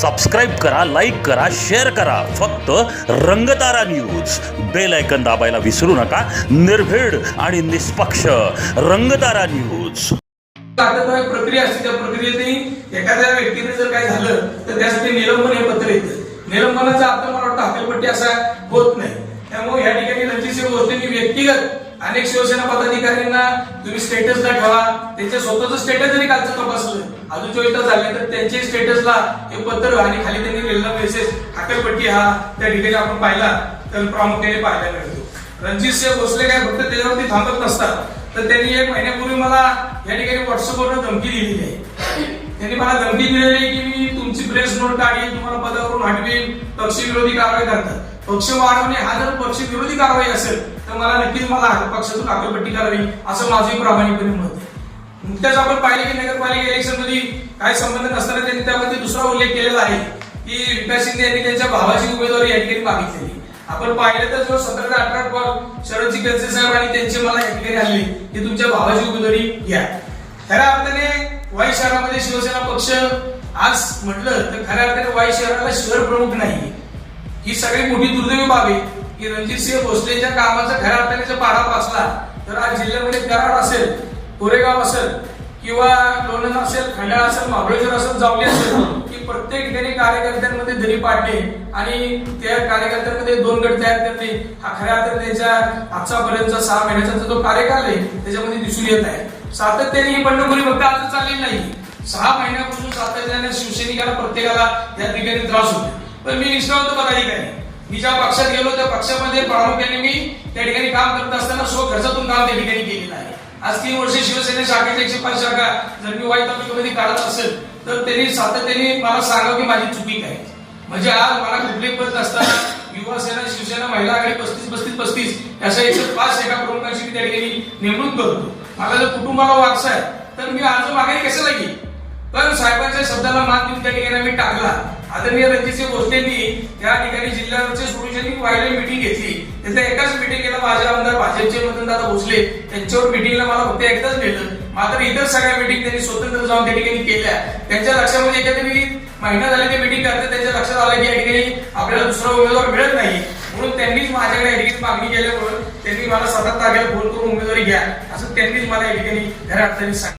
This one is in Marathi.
सबस्क्राईब करा लाईक करा शेअर करा. फक्त रंगतारा न्यूज बेल ऐकन दाबायला विसरू नका. निर्भीड आणि निष्पक्ष रंगतारा न्यूज प्रक्रिया असते त्या प्रक्रियेत एखाद्या व्यक्तीने जर काय झालं तर त्यासाठी निलंबन हे पत्र येतं. निलंबनाचा अर्थ मला वाटतं हक्कलपट्टी असा होत नाही. त्यामुळे या ठिकाणी रणजितसिंह भोसलेंनी व्यक्तिगत अनेक शिवसेना पदाधिकाऱ्यांना तुम्ही स्टेटसला ठेवा. त्यांच्या स्वतःच स्टेटस जरी कालचं तपासलं अजून चोवीस तास झाले तर त्यांच्या स्टेटसला हे पत्र आणि खाली त्यांनी लिहिलेला मेसेज हाकलपट्टी हा त्या ठिकाणी आपण पाहिला तर प्रामुख्याने पाहायला मिळतो. रणजितसिंह भोसले काय फक्त त्याच्यावरती थांबत नसतात. तर त्यांनी एक महिन्यापूर्वी मला या ठिकाणी व्हॉट्सअपवर धमकी दिलेली आहे. त्यांनी मला धमकी दिलेली आहे की मी तुमची प्रेस नोट काढीन तुम्हाला पदावरून हटवीन पक्ष विरोधी कारवाई करतात. पक्ष वाढवणे हा जर पक्ष विरोधी कारवाई असेल तर मला नक्कीच मला पक्षातून आकलपट्टी करावी असं माझंही प्रामाणिकपणे मत आहे नुकत्याच आपण पाहिले की नगरपालिका इलेक्शनमध्ये काय संबंध नसताना त्यांनी त्यामध्ये दुसरा उल्लेख केलेला आहे की विकास शिंदे यांनी त्यांच्या भावाची उमेदवारी या ठिकाणी मागितलेली. आपण पाहिलं तर जो सतरा ते अठरा कॉल शरद चिकनसे साहेब आणि त्यांचे मला या ठिकाणी आले की तुमच्या भावाची उमेदवारी घ्या. खऱ्या अर्थाने वाई शहरामध्ये शिवसेना पक्ष आज म्हटलं तर खऱ्या अर्थाने वाई शहराला शहर प्रमुख नाही ही सगळी मोठी दुर्दैवी बाब आहे की रणजितसिंह भोसलेच्या कामाचा खऱ्या अर्थाने जर पाढा वाचला तर आज जिल्ह्यामध्ये कराड असेल कोरेगाव असेल किंवा लोणंद असेल खंडाळा असेल महाबळेश्वर असेल जावली असेल की प्रत्येक ठिकाणी कार्यकर्त्यांमध्ये दरी पाडणे आणि त्या कार्यकर्त्यांमध्ये दोन गट तयार करणे हा खऱ्या अर्थाने त्यांच्या आजचापर्यंतचा सहा महिन्याचा जो कार्यकाल आहे त्याच्यामध्ये दिसून येत आहे. सातत्याने ही बंडखोरी फक्त आज चाललेली नाही. सहा महिन्यापासून सातत्याने शिवसैनिकाला प्रत्येकाला त्या ठिकाणी त्रास होतो. पण मी निष्ठावंत पदाधिकारी मी ज्या पक्षात गेलो त्या पक्षामध्ये प्रामुख्याने मी त्या ठिकाणी काम करत असताना स्व खर्चातून काम त्या ठिकाणी केलेलं आहे. आज तीन वर्ष शिवसेने शाखेच्या एकशे पाच शाखा जर मी वाईट तालुक्यामध्ये काढत असेल तर त्यांनी सातत्याने मला सांगावं की माझी चुकी काय म्हणजे आज मला कुठले पद असताना युवा सेना शिवसेना महिला आघाडी पस्तीस पस्तीस पस्तीस अशा एकशे पाच एका प्रमुखांची मी त्या ठिकाणी नेमणूक करतो. माझा जर कुटुंबाला वारसा आहे तर मी अर्ज मागायला कशाला घेईन? पण साहेबांच्या शब्दाला मान देऊन त्या ठिकाणी मी टाकला. आदरणीय रणजितसिंह गोष्टींनी त्या ठिकाणी जिल्ह्यावरचे सोल्युशननी व्हायला मिटिंग घेतली त्यातल्या एकाच मिटिंगला माझे आमदार भाजपचे दादा भोसले. त्यांच्यावर मिटिंगला मला फक्त एकदाच नेलं. मात्र इतर सगळ्या मिटिंग त्यांनी स्वतंत्र जाऊन त्या ठिकाणी केल्या. त्यांच्या लक्षामध्ये म्हणजे एकंदरीत महिना झाला ते मिटिंग करते त्यांच्या लक्षात आलं की या ठिकाणी आपल्याला दुसरा उमेदवार मिळत नाही. म्हणून त्यांनीच माझ्याकडे या ठिकाणी मागणी केल्यामुळे त्यांनी मला सतत ताब्यात फोन करून उमेदवारी घ्या. असं त्यांनीच मला या ठिकाणी घरात सांगितलं.